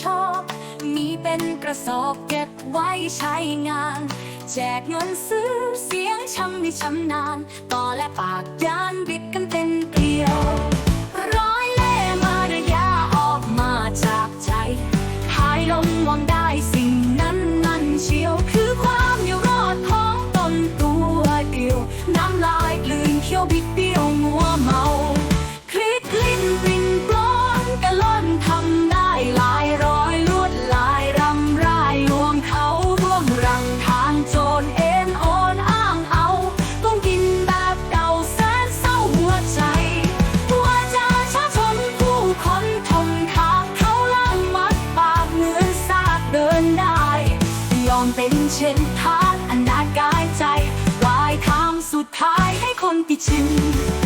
ชอบ มีเป็นกระสอบเก็บไว้ใช้งาน แจกเงินซื้อเสียงช้ำนี่ช้ำนาน ต่อและปากยานบิดกันเป็นเกลียว ร้อยเล่มาระยะออกมาจากใจ หายลงมองได้สิ่งนั้นนั่นเชียวคือความอยู่รอดของตนตัวเดียว น้ำลายกลืนเคี้ยวบิดเบี้ยว เช่นทานอันดากายใจวายทางสุดท้ายให้คนติดชิน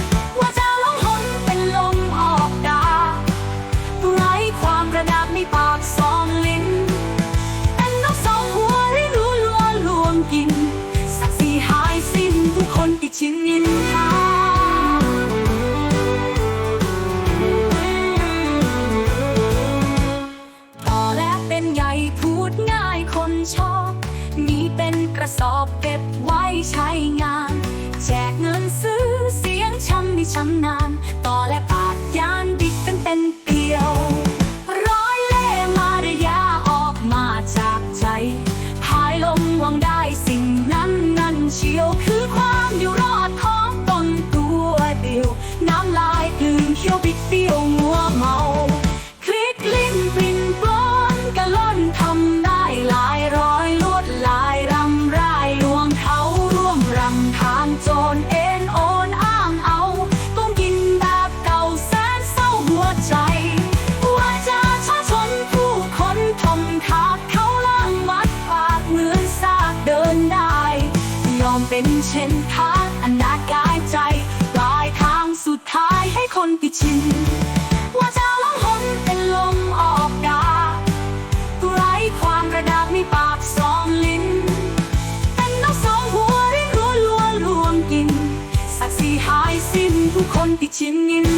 ระสอบเก็บไว้ใช้งาน แจกเงินซื้อเสียงช้ำนี่ช้ำนาน ต่อและปากยานบิดกันเป็นเกลียว ร้อยเล่มาระยะออกมาจากใจพายลมหวังได้สิ่งนั้นนั่นเชียวคือความอยู่รอดของตนตัวเดียว น้ำลายกลืนเคี้ยวบิดเบี้ยวมัวเมา เป็นเช่นทางอันนากายใจปลายทางสุดท้ายให้คนติดชิน ว่าจะล้องหนเป็นลมออกดาตัวไร้ความระดับมีปากสองลิ้น เป็นนกสองหัวเรียรู้ล้วนลวงกิน สักสีหายสิ้นทุกคนติดชินยิน